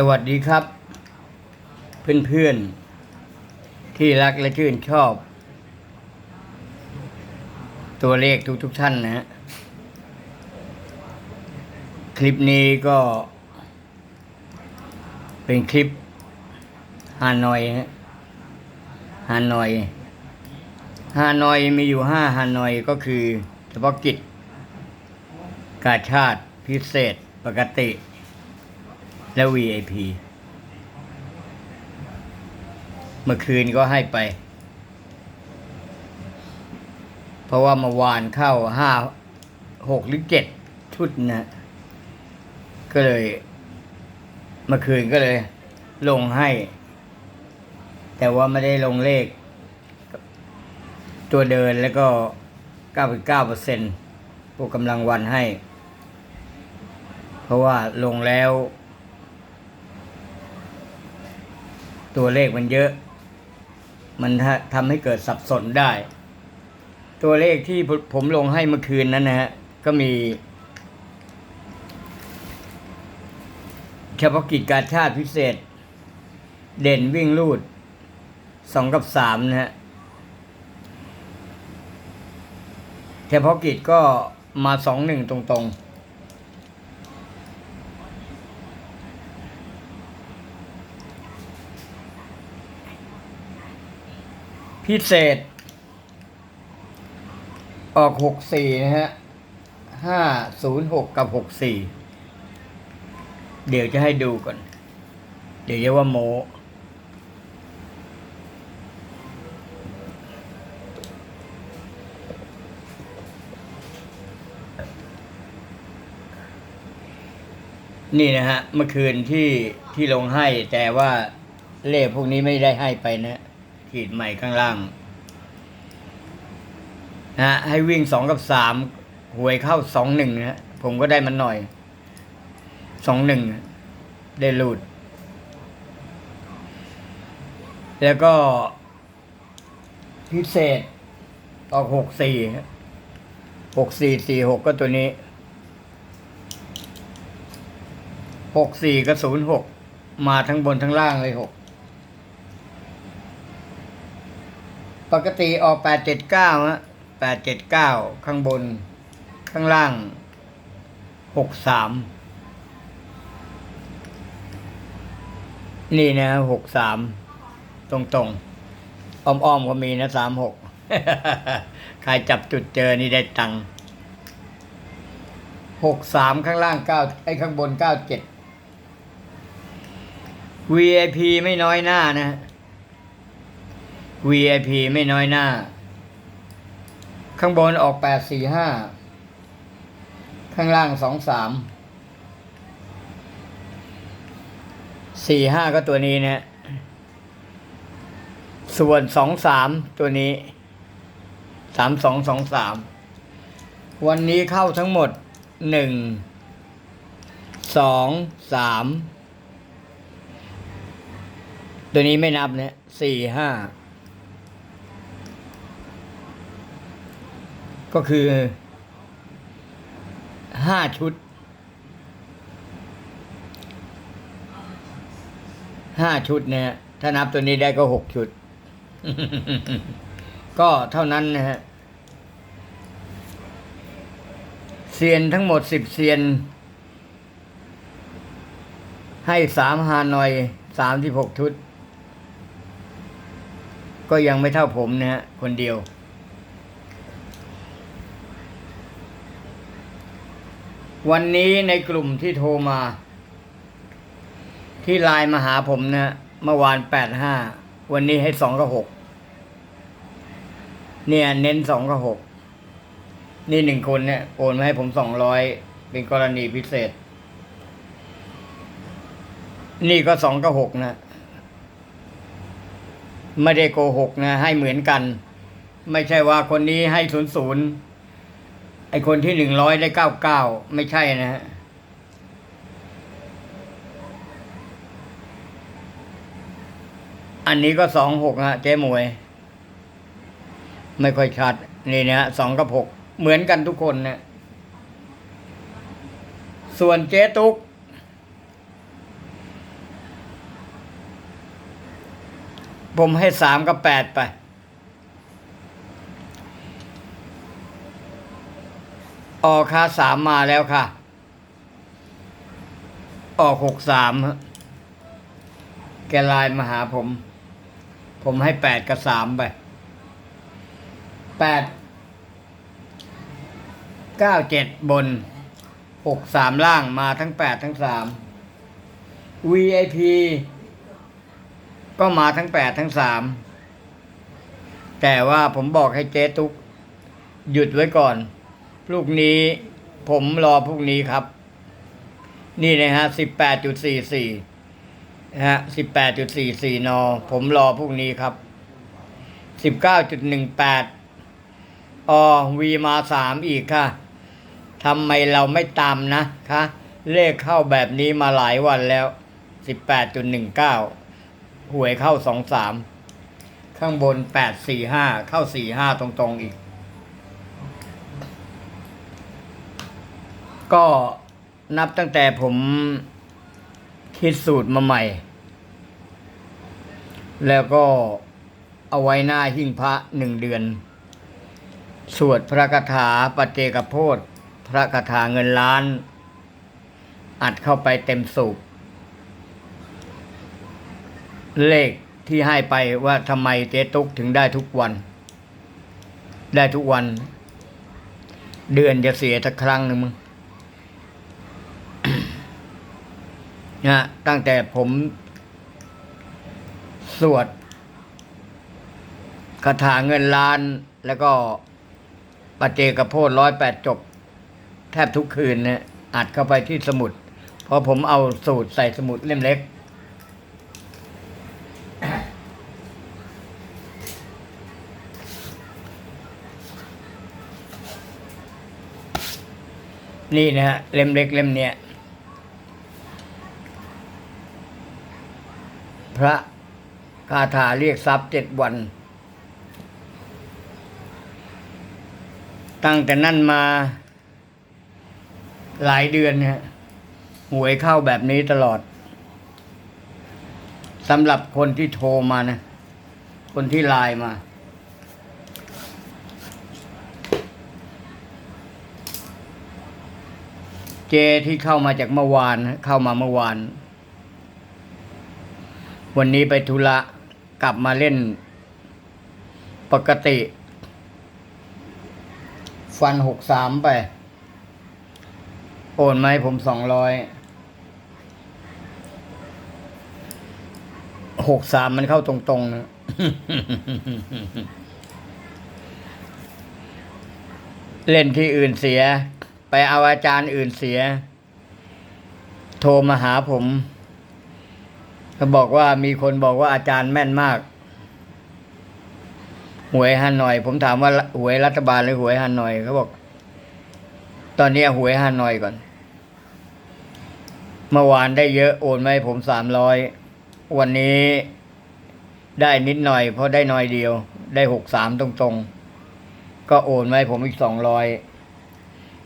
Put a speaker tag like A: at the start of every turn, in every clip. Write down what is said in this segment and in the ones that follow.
A: สวัสดีครับ เพื่อนๆ ที่รักและชื่นชอบ ตัวเลขทุกๆท่านนะฮะคลิปนี้ก็ เป็นคลิปฮานอยฮะฮานอยฮานอยมีอยู่ห้าฮานอยก็คือเฉพาะกิจ กาชาติพิเศษปกติ และ VIP เมื่อคืนก็ให้ไป เพราะว่าเมื่อวานเข้าห้าหกหรือเจ็ดชุดนะ ก็เลย เมื่อคืนก็เลย ลงให้ แต่ว่าไม่ได้ลงเลข ตัวเดินแล้วก็99เปอร์เซ็นต์พวกกำลังวันให้ เพราะว่าลงแล้ว ตัวเลขมันเยอะ มันทำให้เกิดสับสนได้ ตัวเลขที่ผมลงให้เมื่อคืนนั้นนะฮะ ก็มี เฉพาะกิจการชาติพิเศษ เด่นวิ่งลูดสองกับสามนะฮะเฉพาะกิจก็มาสองหนึ่งตรงๆ พิเศษ ออกหกสี่นะฮะห้าศูนย์หกกับหกสี่เดี๋ยวจะให้ดูก่อน เดี๋ยวจะว่าโมนี่นะฮะ เมื่อคืนที่ที่ลงให้แต่ว่าเลขพวกนี้ไม่ได้ให้ไปนะ ขีดใหม่ข้างล่างนะฮะให้วิ่งสองกับสามหวยเข้าสองหนึ่งนะฮะผมก็ได้มันหน่อยสองหนึ่งได้หลุด แล้วก็ พิเศษออกหกสี่หกสี่สี่หกก็ตัวนี้หกสี่ก็ศูนย์หกมาทั้งบนทั้งล่างเลยหก ปกติออกแปดเจ็ดเก้าฮะแปดเจ็ดเก้าข้างบน ข้างล่างหกสามนี่นะหกสามตรงตรงๆอ้อมๆก็มีนะสามหกใครจับจุดเจอนี่ได้ตังค์หกสามข้างล่างเก้าไอ้ข้างบนเก้าเจ็ด VIP ไม่น้อยหน้านะ VIP ไม่น้อยหน้า ข้างบนออกแปดสี่ห้า ข้างล่างสองสาม สี่ห้าก็ตัวนี้นะ ส่วนสองสามตัวนี้ สามสองสองสาม วันนี้เข้าทั้งหมดหนึ่ง สอง สาม ตัวนี้ไม่นับเนี่ยสี่ห้า ก็คือห้าชุดห้าชุดเนี่ย ถ้านับตัวนี้ได้ก็หกชุด ก็เท่านั้นนะฮะเซียนทั้งหมดสิบเซียน ให้สามฮานอยสามที่หกชุด ก็ยังไม่เท่าผมนะฮะ คนเดียว วันนี้ในกลุ่มที่โทรมา ที่ไลน์มาหาผมนะเมื่อวานแปดห้าวันนี้ให้สองกับหกเนี่ย เน้นสองกับหกนี่หนึ่งคนเนี่ยโอนมาให้ผมสองร้อยเป็นกรณีพิเศษ นี่ก็สองกับหกนะ ไม่ได้โกหกนะ ให้เหมือนกัน ไม่ใช่ว่าคนนี้ให้ศูนย์ศูนย์ ไอคนที่หนึ่งร้อยได้เก้าเก้าไม่ใช่นะฮะอันนี้ก็สองหกฮะเจ๊มวย ไม่ค่อยชัด นี่นะสองกับหกเหมือนกันทุกคนนะส่วนเจ๊ตุกผมให้สามกับแปดไป ออกค่าสามมาแล้วค่ะ ออกหกสามแกไลน์มาหาผม ผมให้แปดกับสามไปแปดเก้าเจ็ดบนหกสามล่างมาทั้งแปดทั้งสาม VIP ก็มาทั้งแปดทั้งสาม แต่ว่าผมบอกให้เจ๊ตุ๊กหยุดไว้ก่อน พรุ่งนี้ผมรอพรุ่งนี้ครับ นี่นะฮะสิบแปดจุดสี่สี่นะฮะสิบแปดจุดสี่สี่นอ ผมรอพรุ่งนี้ครับสิบเก้าจุดหนึ่งแปดอวีมาสามอีกค่ะทำไมเราไม่ตามนะคะเลขเข้าแบบนี้มาหลายวันแล้วสิบแปดจุดหนึ่งเก้าหวยเข้าสองสามข้างบนแปดสี่ห้าเข้าสี่ห้าตรงๆอีก ก็นับตั้งแต่ผมคิดสูตรมาใหม่ แล้วก็เอาไว้หน้าหิ้งพระหนึ่งเดือน สวดพระคาถาปเจกโพธพระคาถาเงินล้าน อัดเข้าไปเต็มสูบเลขที่ให้ไปว่าทำไมเจ๊ตุกถึงได้ทุกวัน ได้ทุกวัน เดือนจะเสียสักครั้งหนึ่งมึง นะตั้งแต่ผมสวดคาถาเงินล้าน แล้วก็ปฏิเจกโพธร้อยแปดจบ แทบทุกคืนนะอัดเข้าไปที่สมุด เพราะผมเอาสูตรใส่สมุดเล่มเล็ก นี่นะฮะ เล่มเล็กเล่มเนี้ย พระคาถาเรียกทรัพย์เจ็ดวัน ตั้งแต่นั้นมาหลายเดือนฮะหวยเข้าแบบนี้ตลอดสำหรับคนที่โทรมานะ คนที่ไลน์มา เจที่เข้ามาจากเมื่อวาน เข้ามาเมื่อวาน วันนี้ไปธุระกลับมาเล่น ปกติ ฟันหกสามไป โอนไหมผมสองร้อยหกสามมันเข้าตรงๆนะเล่นที่อื่นเสีย ไปเอาอาจารย์อื่นเสีย โทรมาหาผม เขาบอกว่ามีคนบอกว่าอาจารย์แม่นมาก หวยฮันหน่อย ผมถามว่าหวยรัฐบาลหรือหวยฮันหน่อยเขาบอก ตอนนี้หวยฮันหน่อยก่อน เมื่อวานได้เยอะโอนมาให้ผมสามร้อยวันนี้ได้นิดหน่อย เพราะได้น้อยเดียว ได้หกสามตรงๆ ก็โอนมาให้ผมอีกสองร้อย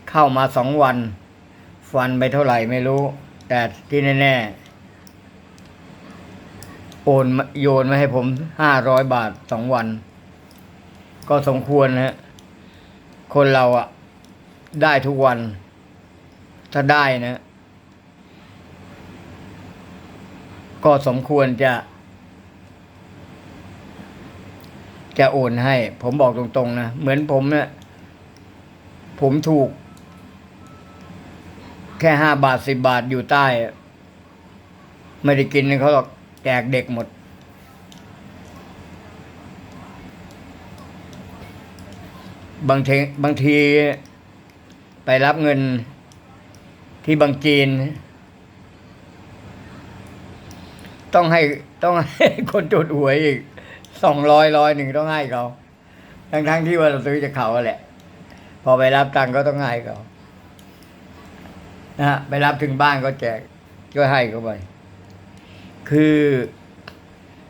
A: เข้ามาสองวัน ฟันไปเท่าไหร่ไม่รู้ แต่ที่แน่ ๆ โอนโยนมาให้ผมห้าร้อยบาทสองวัน ก็สมควรนะฮะคนเราอะได้ทุกวัน ถ้าได้นะ ก็สมควรจะ จะโอนให้ ผมบอกตรงๆนะ เหมือนผมเนี่ยผมถูก แค่ห้าบาทสิบบาทอยู่ใต้ ไม่ได้กินเขาหรอก แจกเด็กหมด บางทีบางทีไปรับเงินที่บางจีน ต้องให้ต้องให้คนจุดหวยอีกสองร้อยร้อยหนึ่งต้องให้เขา ทั้งทั้งที่ว่าเราซื้อจากเขาแหละ พอไปรับตังค์ก็ต้องให้เขานะฮะไปรับถึงบ้านก็แจกก็ให้เขาไป คือ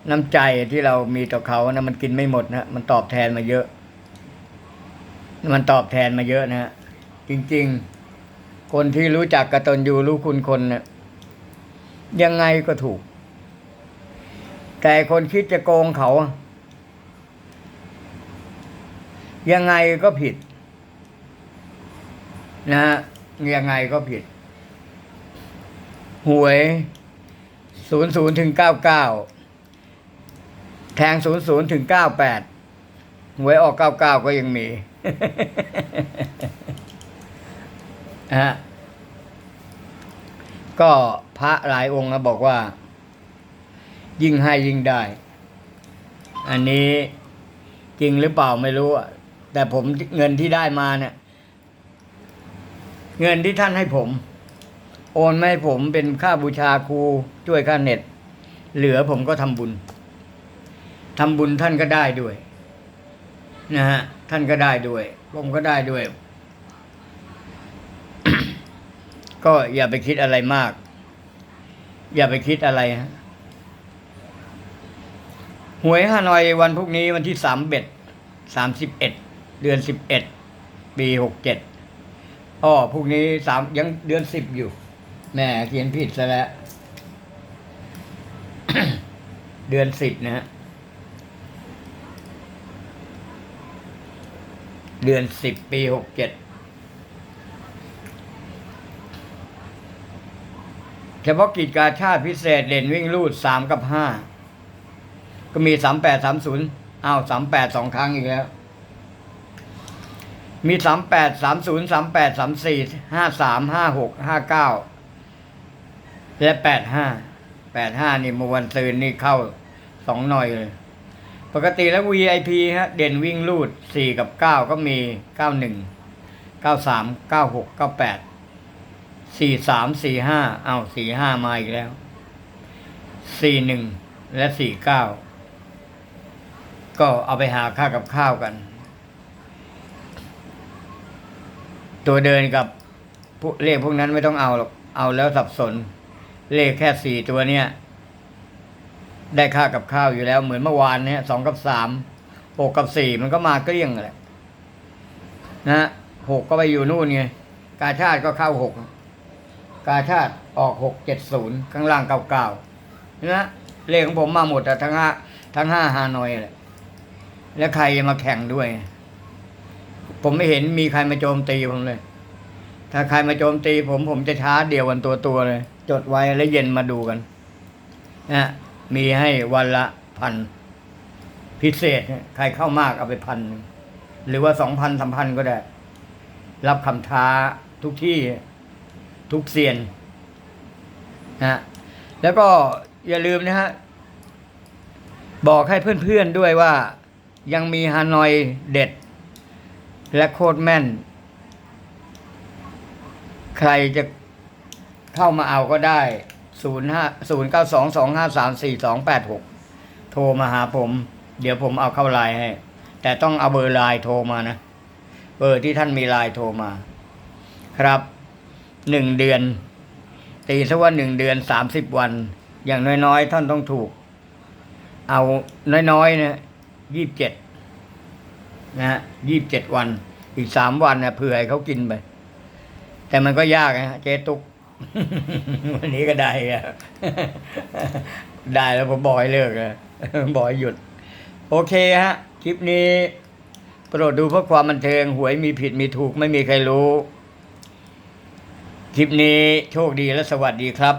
A: น้ำใจที่เรามีต่อเขานะมันกินไม่หมดนะมันตอบแทนมาเยอะ มันตอบแทนมาเยอะนะฮะจริง ๆ คนที่รู้จักกระตนอยู่รู้คุณคนเนะี่ยยังไงก็ถูก แต่คนคิดจะโกงเขา ยังไงก็ผิด นะฮะยังไงก็ผิด หวย ศูนย์ศูนย์ถึงเก้าเก้าแทงศูนย์ศูนย์ถึงเก้าแปดหวยออกเก้าเก้าก็ยังมีฮะก็พระหลายองค์นะบอกว่า ยิ่งให้ยิ่งได้ อันนี้จริงหรือเปล่าไม่รู้แต่ผมเงินที่ได้มาเนี่ย เงินที่ท่านให้ผม โอนมาให้ผมเป็นค่าบูชาครูช่วยค่าเน็ต เหลือผมก็ทำบุญทำบุญท่านก็ได้ด้วย นะฮะ ท่านก็ได้ด้วย ผมก็ได้ด้วย ก็อย่าไปคิดอะไรมาก อย่าไปคิดอะไรฮะหวยฮานอยวันพรุ่งนี้วันที่สามเบ็ดสามสิบเอ็ดเดือนสิบเอ็ดปีหกเจ็ดอ้อพรุ่งนี้สามยังเดือนสิบอยู่ แม่เขียนผิดซะแล้ว เดือนสิบนะฮะ เดือนสิบปีหกเจ็ดเฉพาะกิจการชาติพิเศษเด่นวิ่งลูดสามกับห้าก็มีสามแปดสามศูนย์อ้าวสามแปดสองครั้งอีกแล้ว มีสามแปดสามศูนย์สามแปดสามสี่ห้าสามห้าหกห้าเก้า และแปดห้าแปดห้านี่เมื่อวันซืนนี่เข้าสองหน่อยเลย ปกติแล้ว VIP ฮะ เด่นวิ่งลูดสี่กับเก้าก็มีเก้าหนึ่งเก้าสามเก้าหกเก้าแปดสี่สามสี่ห้าเอาสี่ห้ามาอีกแล้วสี่หนึ่งและสี่เก้าก็เอาไปหาค่ากับข้าวกัน ตัวเดินกับเลขพวกนั้นไม่ต้องเอาหรอก เอาแล้วสับสน เลขแค่สี่ตัวเนี้ยได้ค่ากับข้าวอยู่แล้ว เหมือนเมื่อวานเนี่ยสองกับสามหกกับสี่มันก็มาเกลี้ยงแหละนะฮะหกก็ไปอยู่นู่นไงกาชาติก็เข้าหกกาชาติออกหกเจ็ดศูนย์ข้างล่างเก้าเก้านะเลขของผมมาหมดอะทั้งห้าทั้งห้าฮานอยแหละแล้วใครจะมาแข่งด้วย ผมไม่เห็นมีใครมาโจมตีผมเลย ถ้าใครมาโจมตีผมผมจะช้าเดียววันตัวตัวเลย จดไว้แล้วเย็นมาดูกันนะมีให้วันละพันพิเศษ ใครเข้ามากเอาไปพันหรือว่าสองพันสามพันก็ได้ รับคำท้าทุกที่ทุกเซียนนะแล้วก็อย่าลืมนะฮะ บอกให้เพื่อนๆด้วยว่ายังมีฮานอยเด็ด และโคตรแม่น ใครจะ เข้ามาเอาก็ได้0 5 0 9 2 2 5 3 4 2 8 6 โทรมาหาผม เดี๋ยวผมเอาเข้าไลน์ให้ แต่ต้องเอาเบอร์ไลน์โทรมานะ เบอร์ที่ท่านมีไลน์โทรมา ครับหนึ่งเดือน ตีซะว่าหนึ่งเดือนสามสิบวัน อย่างน้อยๆ ท่านต้องถูก เอาน้อยๆเนี่ยยี่สิบเจ็ดนะฮะยี่สิบเจ็ดวัน อีกสามวันนะเผื่อให้เขากินไป แต่มันก็ยากนะฮะเจ๊ตุก วันนี้ก็ได้อะได้แล้วผมบอยเลิกอะบอกให้หยุด โอเคฮะ คลิปนี้โปรดดูเพื่อความบันเทิงหวยมีผิดมีถูกไม่มีใครรู้ คลิปนี้โชคดีและสวัสดีครับ